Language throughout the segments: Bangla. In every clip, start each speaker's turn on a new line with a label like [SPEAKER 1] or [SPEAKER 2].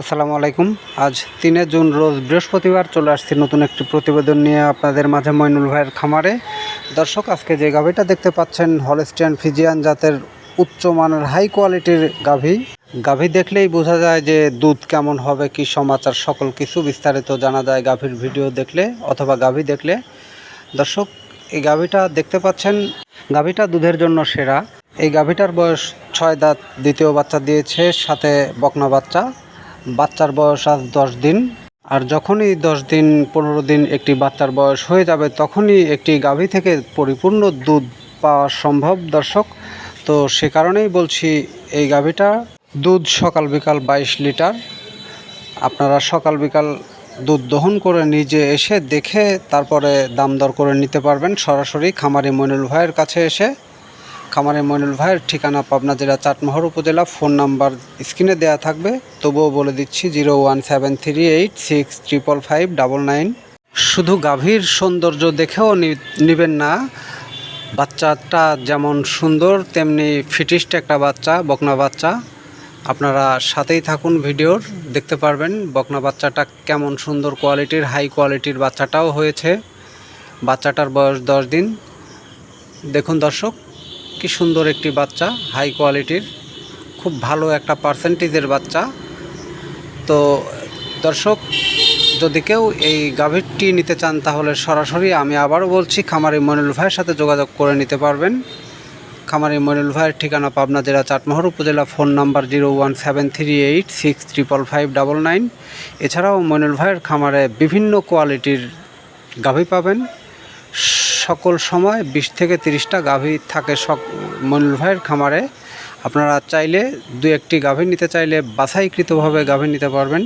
[SPEAKER 1] আসসালামু আলাইকুম। আজ তিনে জুন রোজ বৃহস্পতিবার চলে আসছি নতুন একটি প্রতিবেদন নিয়ে আপনাদের মাঝে মইনুল ভাইয়ের খামারে। দর্শক, আজকে যে গাভীটা দেখতে পাচ্ছেন হলস্টিয়ান ফিজিয়ান জাতের উচ্চমানের হাই কোয়ালিটির গাভী। গাভী দেখলেই বোঝা যায় যে দুধ কেমন হবে, কি সমাচার, সকল কিছু বিস্তারিত জানা যায় গাভীর ভিডিও দেখলে অথবা গাভী দেখলে। দর্শক, এই গাভীটা দেখতে পাচ্ছেন, গাভীটা দুধের জন্য সেরা। এই গাভীটার বয়স ছয় দাঁত, দ্বিতীয় বাচ্চা দিয়েছে, সাথে বকনা বাচ্চা। বাচ্চার বয়স আজ দশ দিন। আর যখনই দশ দিন, পনেরো দিন একটি বাচ্চার বয়স হয়ে যাবে, তখনই একটি গাভী থেকে পরিপূর্ণ দুধ পাওয়া সম্ভব, দর্শক। তো সে কারণেই বলছি, এই গাভীটা দুধ সকাল বিকাল বাইশ লিটার। আপনারা সকাল বিকাল দুধ দহন করে নিজে এসে দেখে তারপরে দাম দর করে নিতে পারবেন। সরাসরি খামারি মইনুল ভাইয়ের কাছে এসে খামারি মইনুল ভাইয়ের ঠিকানা পাবনা জেলা চাটমোহর উপজেলা ফোন নাম্বার স্ক্রিনে দেওয়া থাকবে। তবুও বলে দিচ্ছি, zero one seven three eight six triple five double nine. শুধু গাভীর সৌন্দর্য দেখেও নিবেন না। বাচ্চাটা যেমন সুন্দর, তেমনি ফিটিস্ট একটা বাচ্চা, বকনা বাচ্চা। আপনারা সাথেই থাকুন ভিডিওর, দেখতে পারবেন বকনা বাচ্চাটা কেমন সুন্দর কোয়ালিটির, হাই কোয়ালিটির বাচ্চাটাও হয়েছে। বাচ্চাটার বয়স দশ দিন। দেখুন দর্শক কি সুন্দর একটি বাচ্চা হাই কোয়ালিটির খুব ভালো একটা পার্সেন্টেজের বাচ্চা। তো দর্শক, যদি কেউ এই গাভীরটি নিতে চান, তাহলে সরাসরি আমি আবারও বলছি, খামারি মনিরুল ভাইয়ের সাথে যোগাযোগ করে নিতে পারবেন। খামারি মনিরুল ভাইয়ের ঠিকানা পাবনা জেলা চাটমোহর, উপজেলা phone number zero one seven three eight six triple five double nine. এছাড়াও মনিরুল ভাইয়ের খামারে বিভিন্ন কোয়ালিটির গাভী পাবেন। সকল সময় বিশ থেকে তিরিশটা গাভী থাকে সক মনিরুল ভাইয়ের খামারে। আপনারা চাইলে দু একটি গাভী নিতে চাইলে বাছাইকৃতভাবে গাভী নিতে পারবেন।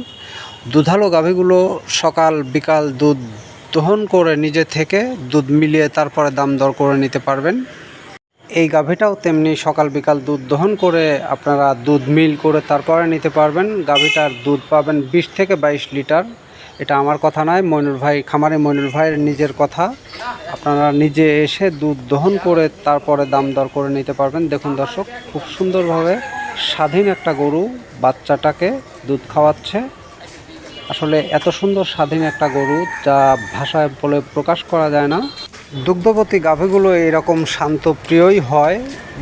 [SPEAKER 1] দুধালো গাভীগুলো সকাল, বিকাল দুধ দহন করে নিজে থেকে দুধ মিলিয়ে তারপরে দাম দর করে নিতে পারবেন। এই গাভীটাও তেমনি সকাল, বিকাল দুধ দহন করে আপনারা দুধ মিল করে তারপরে নিতে পারবেন। গাভীটার দুধ পাবেন বিশ থেকে বাইশ লিটার। এটা আমার কথা নয়, মইনুল ভাই খামারে মইনুল ভাইয়ের নিজের কথা। আপনারা নিজে এসে দুধ দহন করে তারপরে দাম দর করে নিতে পারবেন। দেখুন দর্শক, খুব সুন্দরভাবে স্বাধীন একটা গরু বাচ্চাটাকে দুধ খাওয়াচ্ছে। আসলে এত সুন্দর স্বাধীন একটা গরু যা ভাষায় বলে প্রকাশ করা যায় না। দুগ্ধবতী গাভীগুলো এরকম শান্ত প্রিয়ই হয়।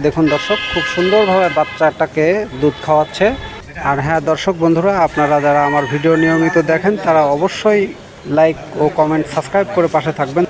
[SPEAKER 1] দেখুন দর্শক, খুব সুন্দরভাবে বাচ্চাটাকে দুধ খাওয়াচ্ছে। আর হ্যাঁ দর্শক বন্ধুরা, আপনারা যারা আমার ভিডিও নিয়মিত দেখেন, তারা অবশ্যই লাইক ও কমেন্ট সাবস্ক্রাইব করে পাশে থাকবেন।